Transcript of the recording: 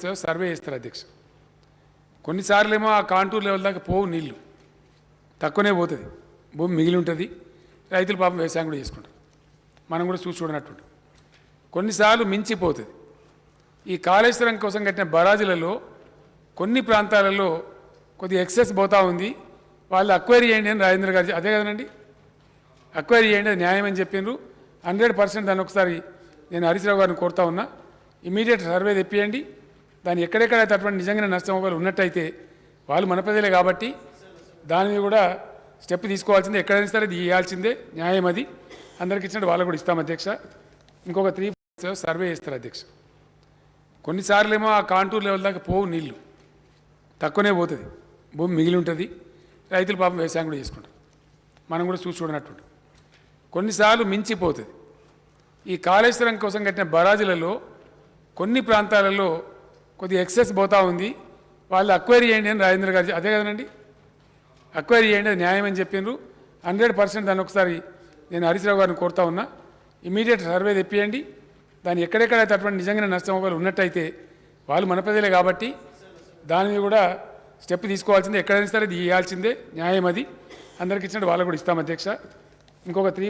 Survey చేస్తారు అధ్యక్ష. కొన్నిసార్లు ఏమో ఆ కాంటూర్ లెవెల్ దాకా పోవు నీళ్ళు. తక్కువనే పోతుంది. భూమి మిగిలి ఉంటుంది రైతులు పాపం వ్యవసాయం కూడా చేసుకుంటారు. మనం కూడా చూసి చూడనట్టు కొన్నిసార్లు మించిపోతుంది. ఈ కాళేశ్వరం కోసం కట్టిన బరాజులలో కొన్ని ప్రాంతాలలో కొద్దిగా ఎక్సెస్ పోతా ఉంది. వాళ్ళు అక్వైరీ చేయండి అని రాజేంద్ర గారు అదే కదనండి అక్వైరీ చేయండి అది న్యాయం అని చెప్పిండ్రు హండ్రెడ్ పర్సెంట్ దాన్ని ఒకసారి నేను హరీశ్రావు గారిని కోరుతా ఉన్నా. ఇమీడియట్ సర్వే తెప్పియండి. దాన్ని ఎక్కడెక్కడైతే అటువంటి నిజంగానే నష్టం ఒకవేళ ఉన్నట్టయితే వాళ్ళు మన ప్రజలే కాబట్టి దాని మీద కూడా స్టెప్ తీసుకోవాల్సిందే. ఎక్కడైనా సరే ఇది ఇవ్వాల్సిందే న్యాయం అది. అందరికి ఇచ్చినట్టు వాళ్ళు కూడా ఇస్తాం అధ్యక్ష. ఇంకొక త్రీ సర్వే చేస్తారు అధ్యక్ష. కొన్నిసార్లు ఏమో ఆ కాంటూర్ లెవెల్ దాకా పోవు నీళ్ళు. తక్కువనే పోతుంది. భూమి మిగిలి ఉంటుంది. రైతులు పాపం వ్యవసాయం కూడా చేసుకుంటారు. మనం కూడా చూసి చూడనట్టు కొన్నిసార్లు మించిపోతుంది. ఈ కాళేశ్వరం కోసం కట్టిన బరాజులలో కొన్ని ప్రాంతాలలో కొద్దిగా ఎక్సెస్ పోతా ఉంది. వాళ్ళు అక్వైరీ చేయండి అని రాజేంద్ర గారు అదే కదనండి అక్వైరీ చేయండి అది న్యాయం అని చెప్పిండ్రు హండ్రెడ్ పర్సెంట్ దాన్ని ఒకసారి నేను హరీశ్రావు గారిని కోరుతా ఉన్నా. ఇమీడియట్ సర్వే తెప్పియండి. దాన్ని ఎక్కడెక్కడైతే అటువంటి నిజంగానే నష్టం ఒకవేళ ఉన్నట్టయితే వాళ్ళు మన ప్రజలే కాబట్టి దాని మీద కూడా స్టెప్ తీసుకోవాల్సిందే. ఎక్కడైనా సరే ఇది ఇవ్వాల్సిందే న్యాయం అది. అందరికి ఇచ్చినట్టు వాళ్ళకు కూడా ఇస్తాం అధ్యక్ష. ఇంకొక త్రీ